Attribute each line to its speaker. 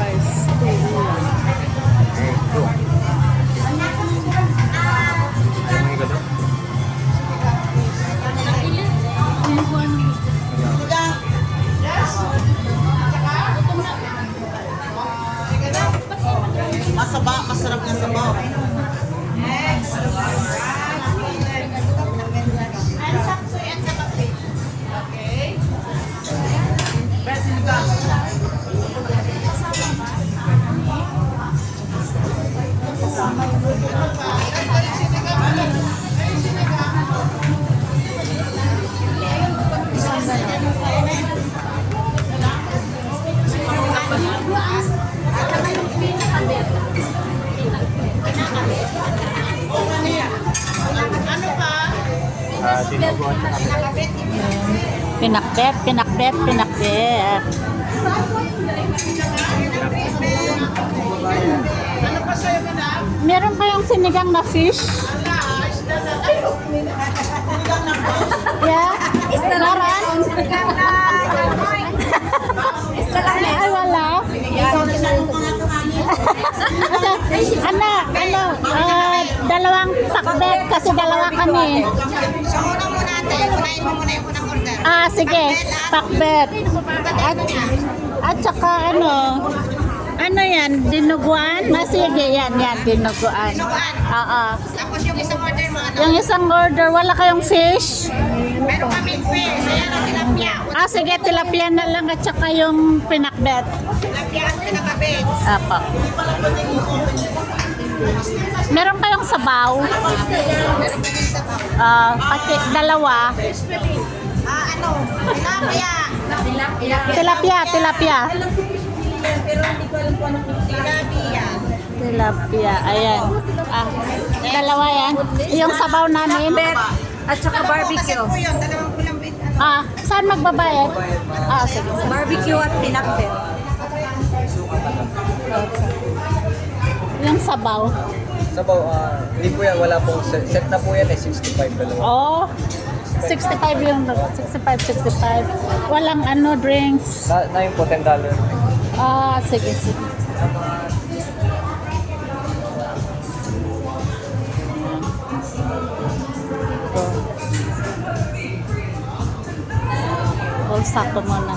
Speaker 1: Rice, two ulam.
Speaker 2: Masaba, masarap na sabaw.
Speaker 3: Na kami.
Speaker 1: Pinakbet, pinakbet, pinakbet. Meron kayong sinigang na fish? Yeah? Meron? Ay, wala. Ano, ano, ah, dalawang takbet kasi dalawa kami.
Speaker 2: So, una mo natin. Kunain mo muna yung unang order.
Speaker 1: Ah, sige, takbet. At, at saka ano, ano yan, dinuguan? Ah, sige, yan, yan, dinuguan. Oo.
Speaker 2: Tapos yung isang order mo, ano?
Speaker 1: Yung isang order, wala kayong fish?
Speaker 2: Meron kami fish. Ayan ang tilapia.
Speaker 1: Ah, sige, tilapia na lang at saka yung pinakbet.
Speaker 2: Tilapia ang pinakabit.
Speaker 1: Apo. Meron kayong sabaw?
Speaker 2: Meron kami sabaw.
Speaker 1: Ah, pati dalawa.
Speaker 2: Ah, ano? Tilapia.
Speaker 1: Tilapia, tilapia.
Speaker 2: Tilapia.
Speaker 1: Tilapia, ayan. Ah, dalawa yan. Yung sabaw namin.
Speaker 4: At saka
Speaker 2: Kasi
Speaker 4: barbecue.
Speaker 2: po yun, dalawang kulang bit. Ano?
Speaker 1: Ah, saan magbabayad? Ah, sige.
Speaker 4: Barbecue at pinakbet.
Speaker 1: Yung sabaw.
Speaker 3: Sabaw, ah, hindi po yan, wala pong set, set na po yan eh, 65 dalawa.
Speaker 1: Oh, 65 yung 65, 65. Walang ano, drinks.
Speaker 3: Na, na yung po, 10 dollar.
Speaker 1: Ah, sige, sige. Ito. Bulsa ko muna.